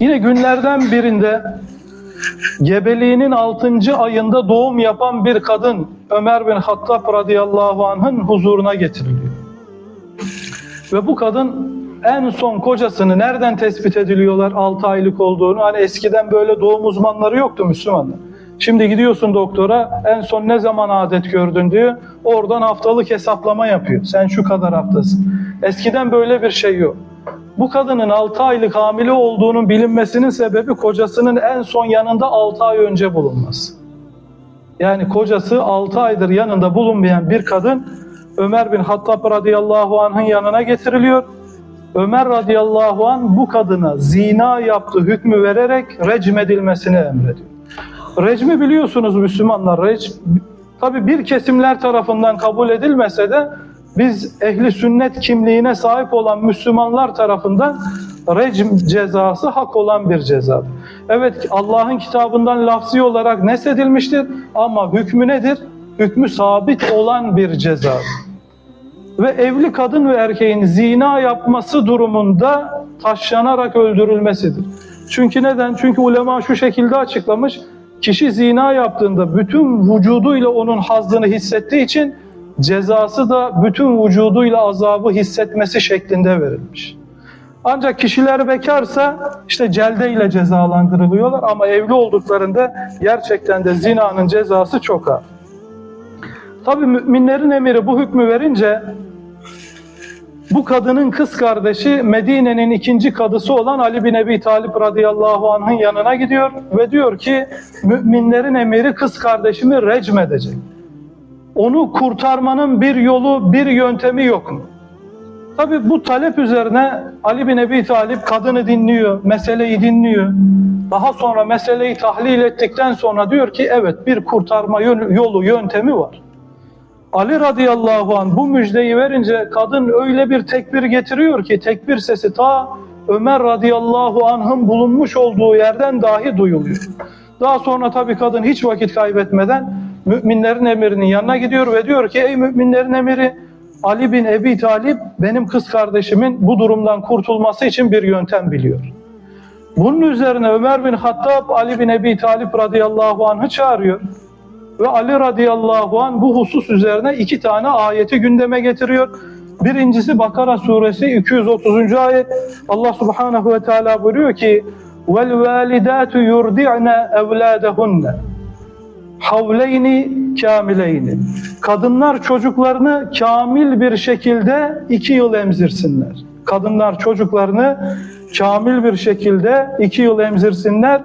günlerden birinde gebeliğinin 6. ayında doğum yapan bir kadın Ömer bin Hattab radıyallahu anh'ın huzuruna getiriliyor. Ve bu kadın en son kocasını nereden tespit ediliyorlar 6 aylık olduğunu? Hani eskiden böyle doğum uzmanları yoktu Müslümanlar. Şimdi gidiyorsun doktora en son ne zaman adet gördün diyor. Oradan haftalık hesaplama yapıyor. Sen şu kadar haftasın. Eskiden böyle bir şey yok. Bu kadının 6 aylık hamile olduğunun bilinmesinin sebebi kocasının en son yanında 6 ay önce bulunması. Yani kocası 6 aydır yanında bulunmayan bir kadın Ömer bin Hattab radıyallahu anh'ın yanına getiriliyor. Ömer radıyallahu anh bu kadına zina yaptığı hükmü vererek recm edilmesini emrediyor. Recmi biliyorsunuz Müslümanlar. Recm, tabi bir kesimler tarafından kabul edilmese de biz ehli sünnet kimliğine sahip olan Müslümanlar tarafından recm cezası hak olan bir ceza. Evet Allah'ın kitabından lafzi olarak nesedilmiştir ama hükmü nedir? Hükmü sabit olan bir ceza. Ve evli kadın ve erkeğin zina yapması durumunda taşlanarak öldürülmesidir. Çünkü neden? Çünkü ulema şu şekilde açıklamış. Kişi zina yaptığında bütün vücuduyla onun hazdını hissettiği için cezası da bütün vücuduyla azabı hissetmesi şeklinde verilmiş. Ancak kişiler bekarsa işte celde ile cezalandırılıyorlar ama evli olduklarında gerçekten de zinanın cezası çok ağır. Tabi müminlerin emiri bu hükmü verince bu kadının kız kardeşi Medine'nin ikinci kadısı olan Ali bin Ebi Talip radıyallahu anh'ın yanına gidiyor ve diyor ki müminlerin emiri kız kardeşimi recm edecek. Onu kurtarmanın bir yolu, bir yöntemi yok mu? Tabi bu talep üzerine Ali bin Ebi Talip kadını dinliyor, meseleyi dinliyor. Daha sonra meseleyi tahlil ettikten sonra diyor ki evet bir kurtarma yolu, yöntemi var. Ali radıyallahu an bu müjdeyi verince kadın öyle bir tekbir getiriyor ki tekbir sesi ta Ömer radıyallahu anh'ın bulunmuş olduğu yerden dahi duyuluyor. Daha sonra tabi kadın hiç vakit kaybetmeden müminlerin emirinin yanına gidiyor ve diyor ki ey müminlerin emiri Ali bin Ebi Talip benim kız kardeşimin bu durumdan kurtulması için bir yöntem biliyor. Bunun üzerine Ömer bin Hattab Ali bin Ebi Talip radıyallahu anh'ı çağırıyor. Ve Ali radıyallahu an bu husus üzerine iki tane ayeti gündeme getiriyor. Birincisi Bakara suresi 230. ayet. Allah subhanahu ve teala buyuruyor ki validatu yurdi'ne evladahunne havleyni kamileyni. Kadınlar çocuklarını kamil bir şekilde iki yıl emzirsinler. Kadınlar çocuklarını kamil bir şekilde iki yıl emzirsinler.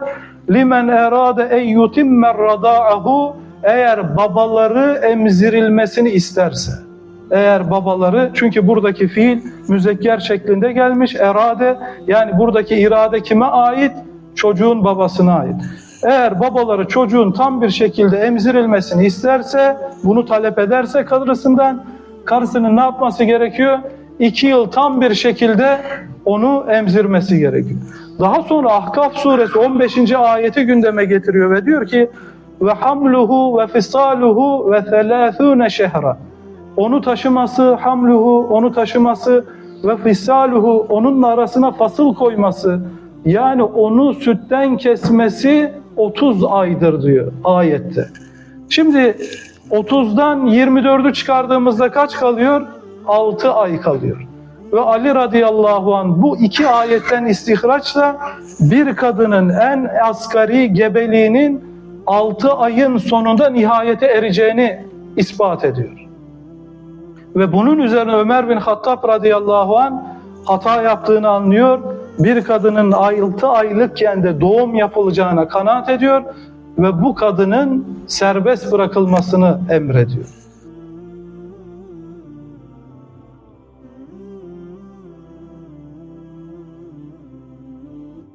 Limen erade en yutimmer rada'ahu eğer babaları emzirilmesini isterse. Eğer babaları çünkü buradaki fiil müzekker şeklinde gelmiş erade yani buradaki irade kime ait? Çocuğun babasına ait. Eğer babaları çocuğun tam bir şekilde emzirilmesini isterse, bunu talep ederse karısından, karısının ne yapması gerekiyor? İki yıl tam bir şekilde onu emzirmesi gerekiyor. Daha sonra Ahkaf suresi 15. ayeti gündeme getiriyor ve diyor ki ve hamluhu ve fisaluhu ve selâthûne şehra. Onu taşıması, hamluhu, onu taşıması ve fisaluhu, onun arasına fasıl koyması, yani onu sütten kesmesi 30 aydır diyor ayette. Şimdi 30'dan 24'ü çıkardığımızda kaç kalıyor? 6 ay kalıyor. Ve Ali radıyallahu an bu iki ayetten istihraçla bir kadının en asgari gebeliğinin 6 ayın sonunda nihayete ereceğini ispat ediyor. Ve bunun üzerine Ömer bin Hattab radıyallahu an hata yaptığını anlıyor. Bir kadının 6 aylıkken de doğum yapılacağına kanaat ediyor ve bu kadının serbest bırakılmasını emrediyor.